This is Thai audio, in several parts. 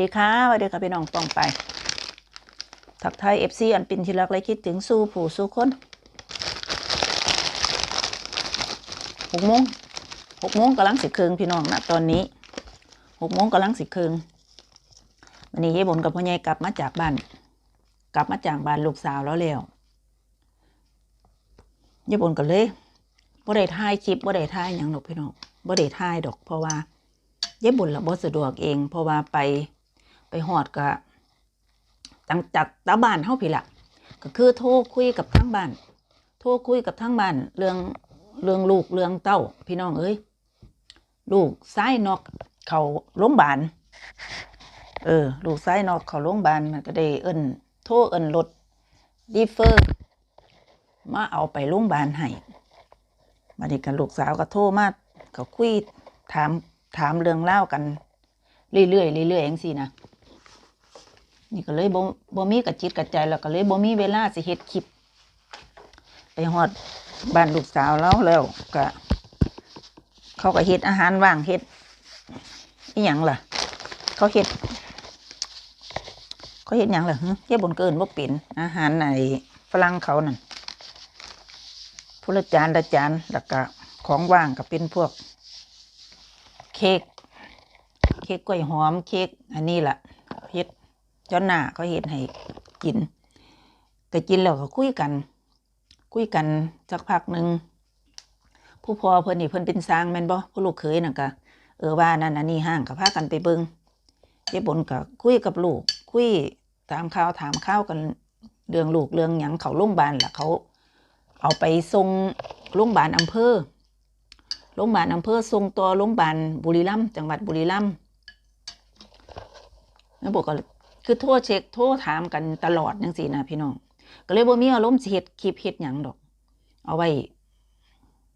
ดีค่ะสวัสดีค่ะพี่น้องปองไป ทักทายเอฟซีอันเป็นที่รักและคิดถึงสู้ผู้สู้คนหกโมงหกโมงกำลังสิเคืองพี่น้องนะตอนนี้หกโมงกำลังสิเคืองวันนี้ยายบนกับพ่อใหญ่กลับมาจากบ้าน กลับมาจากบ้านลูกสาวแล้วแล้วยายบนก็เลยบ่ได้ถ่ายคลิปบ่ได้ถ่ายหยังดอกพี่น้องบ่ได้ถ่ายดอกเพราะว่ายายบุญละบ่สะดวกเอง เพราะว่าไป หอดก็ตั้งจากตาบ้านเฮาพี่ละก็คือโทรคุยกับทั้งบ้าน โทรคุยกับทั้งบ้าน เรื่องเรื่องลูกเรื่องเต้า พี่น้องเอ้ยลูกซ้ายนอกเขาโรงพยาบาลเออ ลูกซ้ายนอกเขาโรงพยาบาลมันก็ได้เอิ้นโทรเอิ้นรถดีเฟอร์มาเอาไปโรงพยาบาลให้มาดีกันลูกสาวก็โทรมาก็คุยถามถามเรื่องเล่ากัน เรื่อยๆเรื่อยๆเองสินะ นี่ก็เลยบ่บ่มีกระจิตกระใจแล้วก็เลยบ่มีเวลาสิเฮ็ดคลิป ไปฮอดบ้านลูกสาวแล้วแล้วก็เขาก็เฮ็ดอาหารว่างเฮ็ดอีหยังล่ะ เขาเฮ็ดเขาเฮ็ดหยังล่ะฮะเฮ็ดบนเกินบ่เป็นอาหารในฝรั่งเขานั่นผู้ละจานละจานแล้วก็ของว่างก็เป็นพวก เค้กเค้กกล้วยหอมเค้กอันนี้ล่ะ จนหน้าเขาเฮ็ดให้กินก็กินแล้วก็คุยกัน คุยกันสักพักหนึ่งผู้พอเพิ่นนี่เพิ่นเป็นสร้างแม่นบ่ผู้ลูกเขยน่ะก็เออว่านั่นอันนี้ห้างก็พากันไปเบิ่งเจ๊บนก็คุยกับลูก คุยถามข่าวถามข่าวกันเรื่องลูกเรื่องหยังเขาโรงพยาบาลล่ะเขา เอาไปส่งโรงพยาบาลอำเภอโรงพยาบาลอำเภอส่งตัวโรงพยาบาลบุรีรัมย์จังหวัดบุรีรัมย์แล้วบอกก็ คือโทษเช็คโทษถามกันตลอดจังซี่นะพี่น้อง ก็เลยบ่มีอารมณ์เฮ็ดคลิปเฮ็ดหยังดอก เอาไว้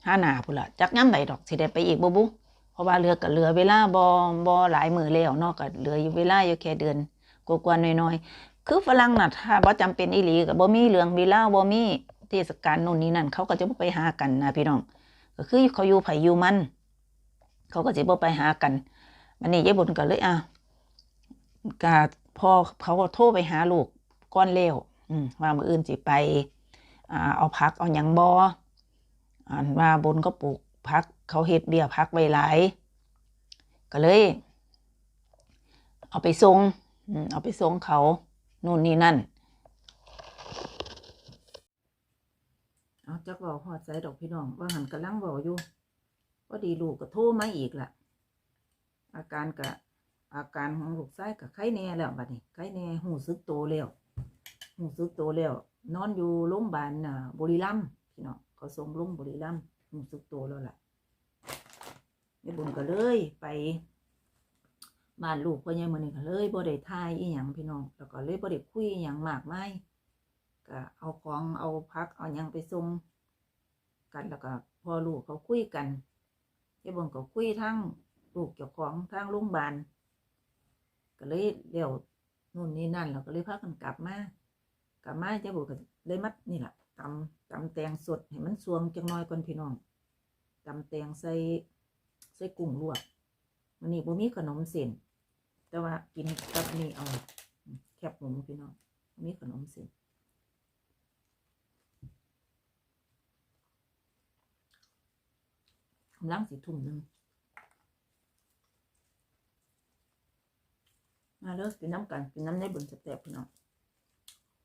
ห้าหนาพุ่นละจักย่ำใดดอกสิได้ไปอีกบ่บุเพราะว่าเหลือก็เหลือเวลาบ่บ่หลายมือแล้วนาะก็เหลืออยู่เวลาอยู่แค่เดือนกว่าๆน้อยๆคือฝรั่งน่ะถ้าบ่จำเป็นอีหลีก็บ่มีเรื่องเวลาบ่มีเทศกาลโน่นนี่นั่นเขาก็จะบ่ไปหากันนะพี่น้อง ก็คือเขาอยู่ไผอยู่มัน เขาก็สิบ่ไปหากันวันนี้ยายบุญก็เลยอะกา พอเขาก็โทรไปหาลูกก้อนเลวว่ามืออื่นสิไปอเอาพักเอาหยังบ่อ่านว่าบนก็ปลูกพักเขาเฮ็ดเบี้ยพักไว้หลายก็เลย เอาไปส่งเอาไปส่งเขานู่นนี่นั่น เอาจักเว้าฮอใจดอกพี่น้อง ว่าหันกำลังเว้าอยู่พอดีลูกก็โทรมาอีกล่ะ อาการกะ อาการของลูกชายก็ไข้แน่แล้วบัดนี้ไข้แน่หูซึกโตแล้วหูซึกโตแล้วนอนอยู่โรงพยาบาลบุรีรัมย์พี่น้องเขาส่งลงบุรีรัมย์หูซึกโตแล้วล่ะแม่บุญก็เลยไปบ้านลูกพ่อใหญ่มือนี้ก็เลยบ่ได้ทายอีหยังพี่น้องแล้วก็เลยบ่ได้คุยอีหยังมากมายก็เอาของเอาพักเอาหยังไปส่งกันแล้วก็พอลูกเขาคุยกันยายบนก็คุยทั้งลูกเจ้าของทั้งโรงพยาบาล ก็เลยเดี๋ยวนู่นนี่นั่นเราก็เลยพากันกลับมากลับมายาบุก็เลยมัดนี่แหละตำตำแตงสดให้มันสวงจังน้อยก่อนพี่น้องตำแตงใส่ใส่กุ้งลวกมันนี่บ่มีขนมเส้นแต่ว่ากินกับนี่เอาแคบหมูพี่น้องบ่มีขนมเส้นกำลังสิทุ่มหนึ่ง มาเลิกกินน้ำกันกินน้ำในบนสเต็ปพี่น้อง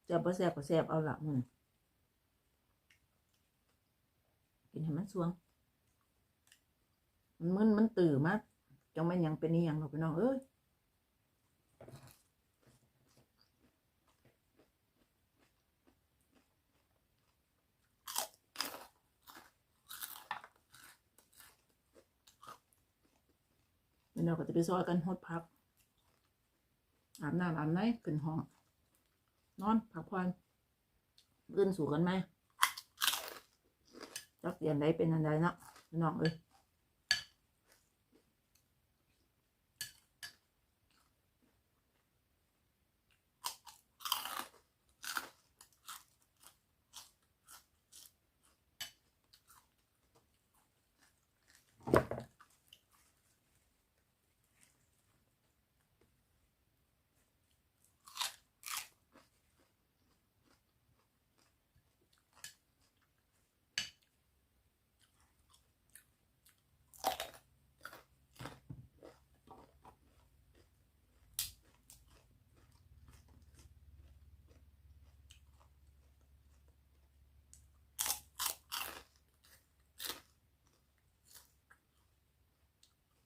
แซ่บบ่แซ่บก็แซ่บเอาละมึงกินให้มันสวง มันมึนมันตื่นมากจังแม่นยังเป็นนี่ยังหรอกพี่น้องเอ้ยพี่น้องก็จะไปซอยกันหดพัก อาบน้ำอาบไหนขึ้นห้อง นอนพักผ่อนลื่นสู่กันไหมจักเรียนไดเป็นอันใดเนาะน้องเอ้ย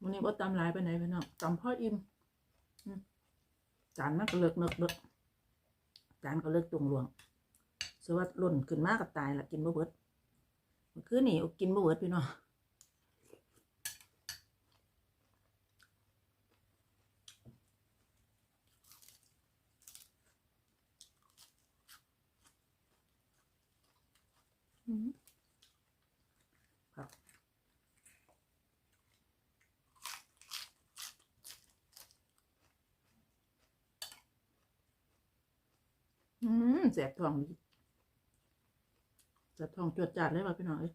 วันนี้บ่ตำลายไปไหนไปเนาะตำพ่ออิ่มจานมันก็เลิกเลิกเลิกจานก็เลิกตวงหลวงสวัสดล่นขึ้นมากกับตายละกินบ่เบิดเมื่อคืนนี่อดกินบ่เบิดพี่น้อง แสบท้องดีแสบท้องจวดจัดเลยว่ะพี่น้องเอ้ย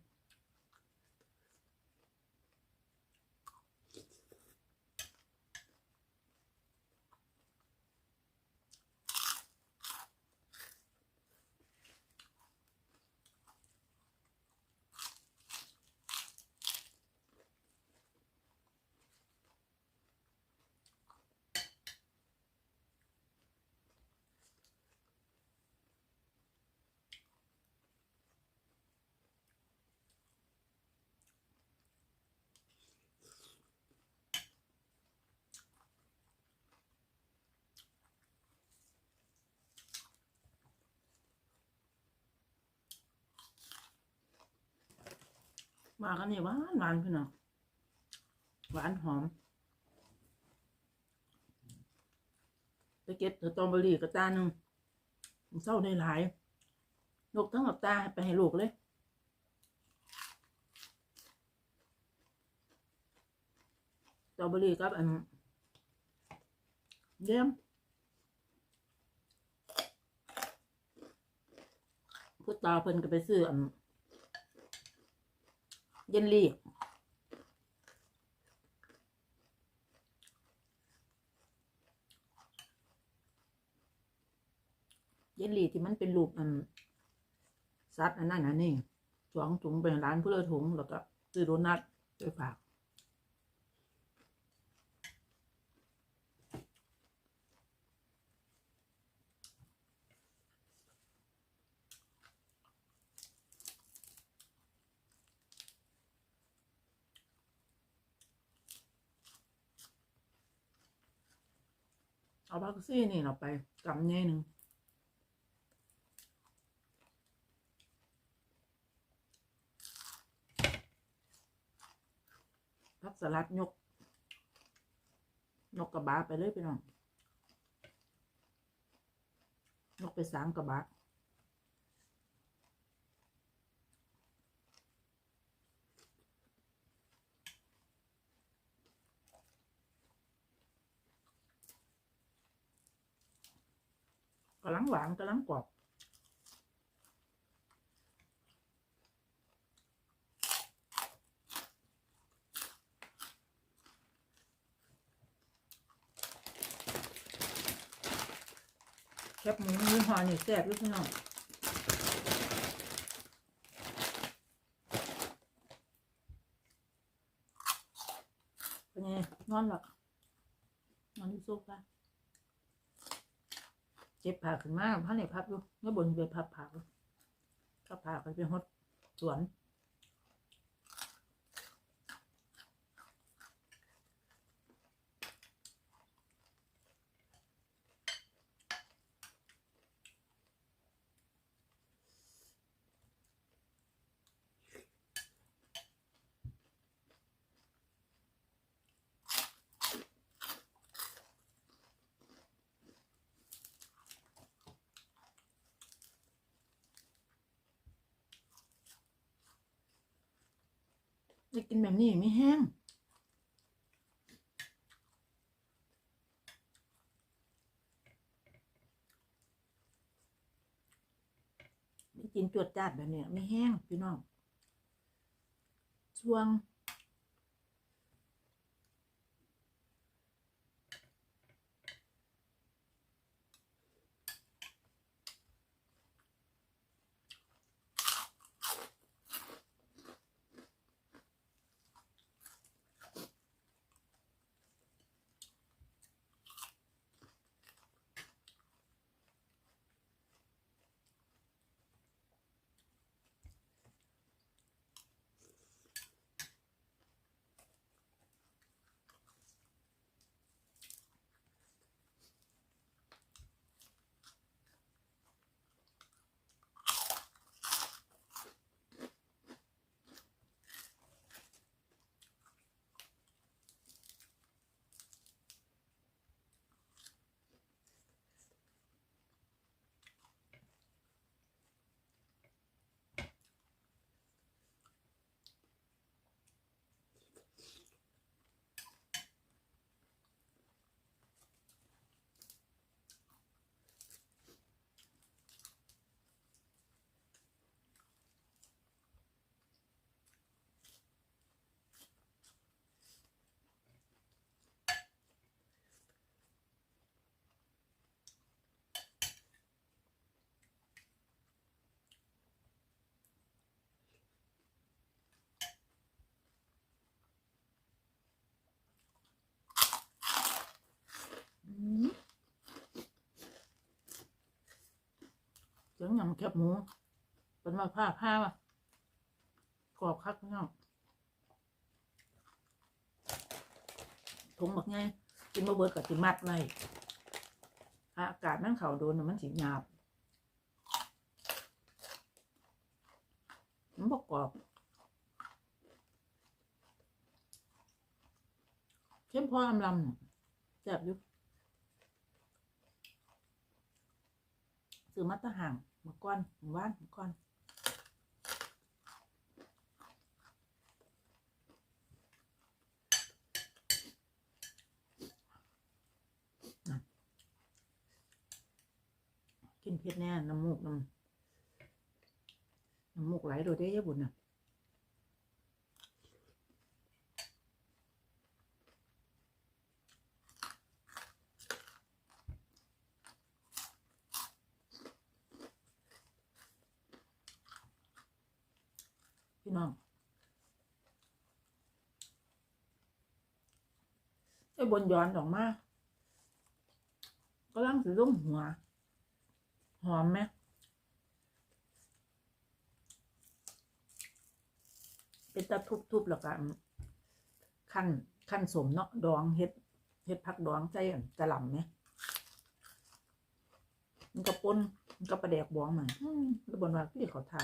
มากันนี่หวานหวานพี่น้องหวานหอมไปเก็บสตรอเบอรี่กระตาหนึ่งเศร้าในหลายนกทั้งกับตาไปให้ลูกเลยสตรอเบอรี่กับอันเยี่ยมพูดตาเพิ่นก็ไปซื้ออัน เยนลี่เยลลี่ที่มันเป็นรูปอันซัดอันนั้นอันนี้สองถุงเป็นร้านผู้เลือถุงแล้วก็ซื้อโดนัทไปฝาก บักซี่นี่เราไปกำแน่หนึ่งพักสลัดยก นกกระบาไปเลยพี่น้อง นกไปสามกระบา นกำลังกรอบแคบหมูยี่ห้อนี่แซ่บด้วยพี่น้องเป็นไงนอนหรอนอนที่โซฟาเจ็บผาขึ้นมาพันในพับอยู่เมื่อบนไปพับผาก็พาไปเป็นฮดสวน จะกินแบบนี้ไม่แห้ง ไม่กินจวดจัดแบบนี้ไม่แห้งพี่น้องช่วง เป็นยำแคบหมูเป็นมาผ้าผ้ามากรอบคักพี่น้องถุงบักไงกินมาเบิดกับสิมัดไว้ถ้าอากาศมันเข่าโดนน่ะมันสิหยาบมันบอกกรอบเข้มพออำลำน่ะแซ่บอยู่ ซื้อมาตะห่างมาก้อนหมู่บ้านมาก้อนกินเผ็ดแน่น้ำมูกน้ำน้ำมูกไหลโดยได้ยะบุญน่ะ พี่น้องไอ้บนย้อนออกมาก็ลังสิลุ่มหัว หอมไหมเป็นตะทุบๆแล้วก็ขั้นขั้นสมเนาะดองเฮ็ดเฮ็ดผักดองใจอันกะหล่ำไหมมันก็ปนมันก็ประแดกบองมาอืมแล้วบนว่าพี่เขาเท้า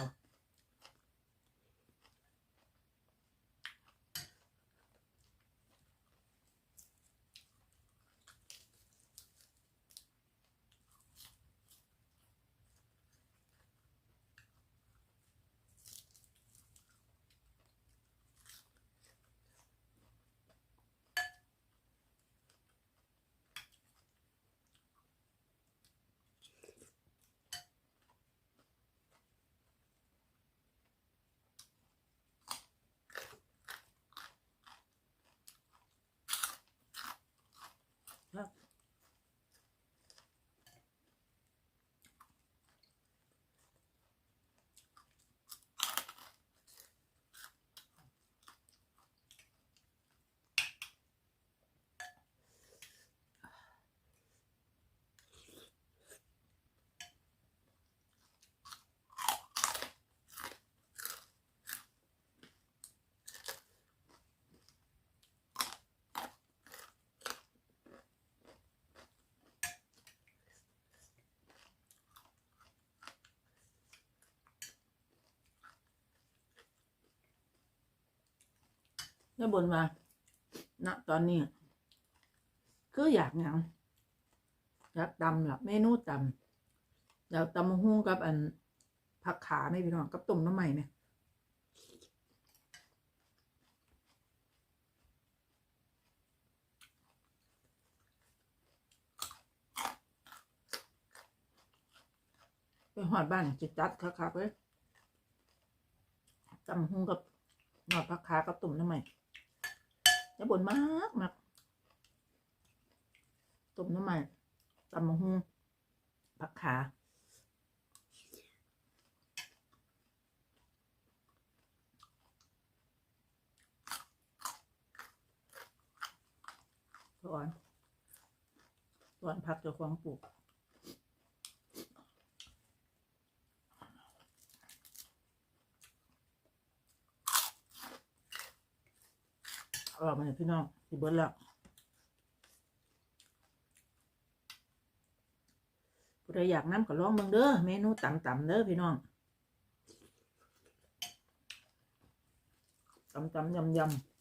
ครับ แล้วบนว่าณตอนนี้ คืออยากหยังอยากตำล่ะเมนูตำอยากตำมะฮุ่งกับอันผักขาไหมพี่น้องกับต้มน้ำใหม่ไหมไปหอดบ้านจะจัดคักๆเลยตำมะฮุ่งกับหอดผักขากับต้มน้ำใหม่ จะบ่นมากมากต้มน้ำใหม่ตำมะฮุ่งผักขาสอนสอนผักเจ้าของปลูกเอออกมาให้พี่น้องสิเบิดแล้วผู้ใดอยากน้ำก็ลองเบิ่งเด้อเมนูต่ำๆเด้อพี่น้องต่ำๆยำๆ